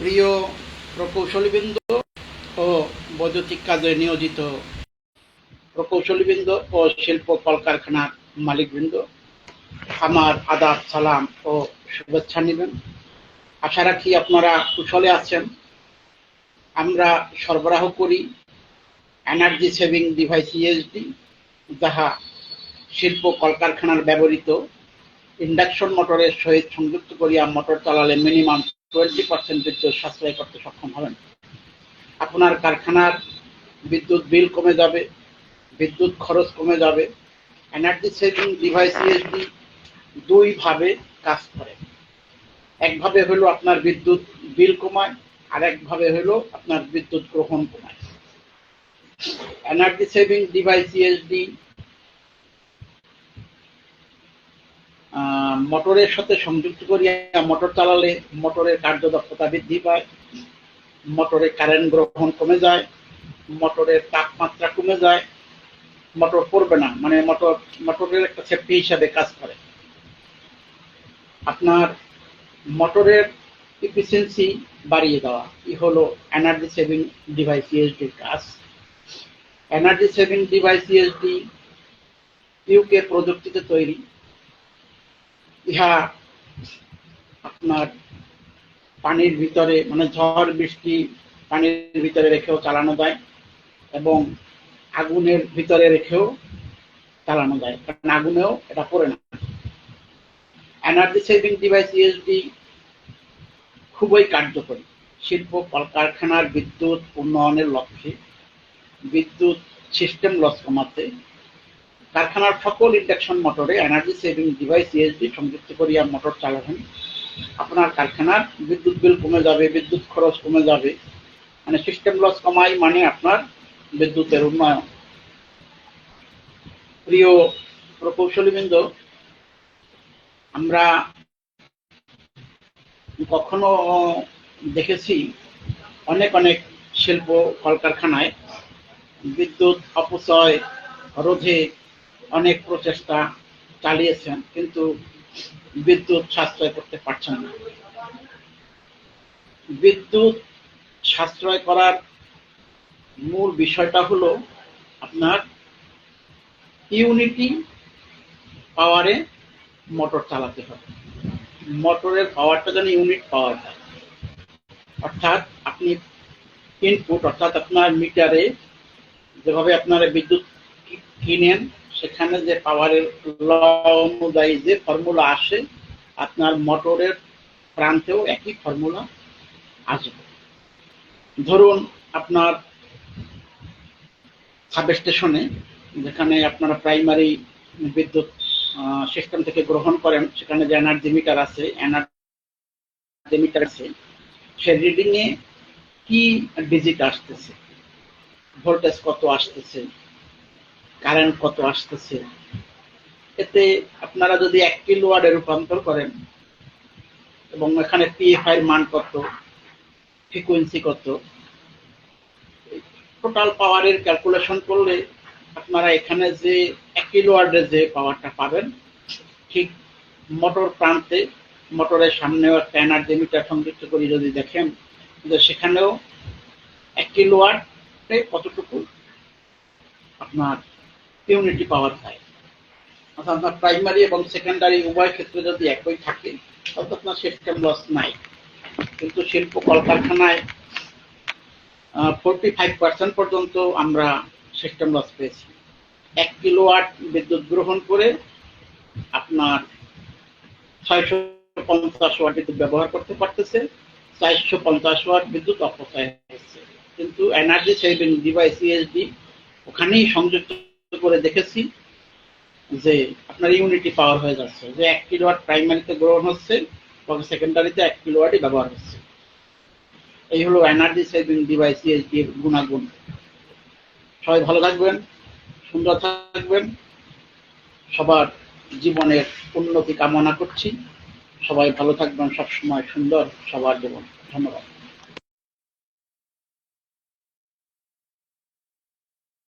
প্রিয় প্রকৌশলীবৃন্দ ও বৈদ্যুতিক কাজে নিয়োজিত প্রকৌশলীবৃন্দ ও শিল্প কলকারখানার মালিকবৃন্দ, আমার আদাব, সালাম ও শুভেচ্ছা নেবেন। আশা রাখি আপনারা কুশলে আছেন। আমরা সরবরাহ করি এনার্জি সেভিং ডিভাইস ইএসডি যাহা শিল্প কলকারখানার ব্যবহৃত। ইন্ডাকশন মোটরের সহিত সংযুক্ত করিয়া মোটর চালালে মিনিমাম টোয়েন্টি পার্সেন্ট বিদ্যুৎ সাশ্রয় করতে সক্ষম হবেন। আপনার কারখানার বিদ্যুৎ বিল কমে যাবে, বিদ্যুৎ খরচ কমে যাবে এনার্জি সেভিং ডিভাইস ইএসডি দুইভাবে কাজ করে। একভাবে হলো আপনার বিদ্যুৎ বিল কমায়, আর একভাবে হলো আপনার বিদ্যুৎ গ্রহণ কমায়। এনার্জি সেভিং ডিভাইস ইএসডি মোটরের সাথে সংযুক্ত করিয়া মোটর চালালে মোটরের কার্যদক্ষতা বৃদ্ধি পায়, মোটরে কারেন্ট গ্রহণ কমে যায়, মোটরের তাপমাত্রা কমে যায়, মোটর পড়বে না মানে মোটর, মোটরের একটা সেফটি হিসাবে কাজ করে। আপনার মোটরের ইফিসিয়েন্সি বাড়িয়ে দেওয়া, ই হলো এনার্জি সেভিং ডিভাইস ইএসডির কাজ। এনার্জি সেভিং ডিভাইস ইউকে প্রযুক্তিতে তৈরি। ইহা আপনার পানির ভিতরে মানে ঝড়, বৃষ্টি পানির ভিতরে রেখেও চালানো যায় এবং আগুনের ভিতরে রেখেও চালানো যায়, কারণ আগুনেও এটা পড়ে না। এনার্জি সেভিং ডিভাইস ইএসডি খুবই কার্যকরী। শিল্প, কলকারখানার বিদ্যুৎ উন্নয়নের লক্ষ্যে বিদ্যুৎ সিস্টেম লস কমাতে কারখানার সকল ইন্ডাকশন মোটরে এনার্জি সেভিং ডিভাইস ইএসডি সংযুক্ত করিয়া মোটর চালাবেন। আপনার কারখানার বিদ্যুৎ বিল কমে যাবে, বিদ্যুৎ খরচ কমে যাবে। মানে সিস্টেম লস কমাই মানে আপনার বিদ্যুতের উন্নয়ন। প্রিয় প্রকৌশলীবৃন্দ, আমরা কখনো দেখেছি অনেক অনেক শিল্প কলকারখানায় বিদ্যুৎ অপচয়, রোধে অনেক প্রচেষ্টা চালিয়েছেন, কিন্তু বিদ্যুৎ সাশ্রয় করতে পারছেন না। বিদ্যুৎ সাশ্রয় করার মূল বিষয়টা হলো আপনার ইউনিটি পাওয়ারে মোটর চালাতে হবে। মোটরের পাওয়ারটা যেন ইউনিট পাওয়ার হয় অর্থাৎ আপনি ইনপুট অর্থাৎ আপনার মিটারে যেভাবে আপনারা বিদ্যুৎ কিনেন সেখানে যে পাওয়ারের ল অনুযায়ী যে ফর্মুলা আসে, আপনার মোটরের প্রান্তেও একই ফর্মুলা আসবে। ধরুন আপনার সাব স্টেশনে যেখানে আপনারা প্রাইমারি বিদ্যুৎ সিস্টেম থেকে গ্রহণ করেন, সেখানে যে এনার্জি মিটার আছে, এনার্জি মিটার আছে, সে রিডিংয়ে কি ডিজিট আসতেছে? ভোল্টেজ কত আসতেছে? কারেন্ট কত আসতেছে? এতে আপনারা যদি এক কিলো ওয়ার্ডে রূপান্তর করেন, এবং এখানে পিএফআই এর মান কত ফ্রিকুয়েন্সি কত টোটাল পাওয়ারের ক্যালকুলেশন করলে আপনারা এখানে যে এক কিলো ওয়ার্ডে যে পাওয়ারটা পাবেন, ঠিক মোটর প্রান্তে মোটরের সামনেও একটা এনার্জি মিটার সংযুক্ত করে যদি দেখেন, যে সেখানেও এক কিলো ওয়ার্ডে কতটুকু আপনার ইউনিটি পাওয়ার পায় অর্থাৎ আপনার প্রাইমারি এবং সেকেন্ডারি উভয় ক্ষেত্রে যদি একই থাকে, তাহলে আপনার সিস্টেম লস নাই। কিন্তু শিল্প কলকারখানায় ফোরটি ফাইভ পার্সেন্ট পর্যন্ত আমরা সিস্টেম লস পেয়েছি। এক কিলো ওয়াট বিদ্যুৎ গ্রহণ করে আপনার ছয়শো পঞ্চাশ ওয়াট বিদ্যুৎ ব্যবহার করতে পারতেছে, চারশো পঞ্চাশ ওয়াট বিদ্যুৎ অপচয় হচ্ছে কিন্তু এনার্জি সেভিং ডিভাইস ইএসডি ওখানেই সংযুক্ত করে দেখেছি যে আপনার ইউনিটি পাওয়ার হয়ে যাচ্ছে, যে এক কিলোওয়াট প্রাইমারিতে গ্রহণ হচ্ছে, তবে সেকেন্ডারিতে এক কিলোওয়াটই ব্যবহার হচ্ছে। এই হলো এনার্জি সেভিং ডিভাইস ইএসডি এর গুণাগুণ। সবাই ভালো থাকবেন, সুন্দর থাকবেন। সবার জীবনের উন্নতি কামনা করছি। সবাই ভালো থাকবেন, সবসময় সুন্দর, সবার জীবন। ধন্যবাদ।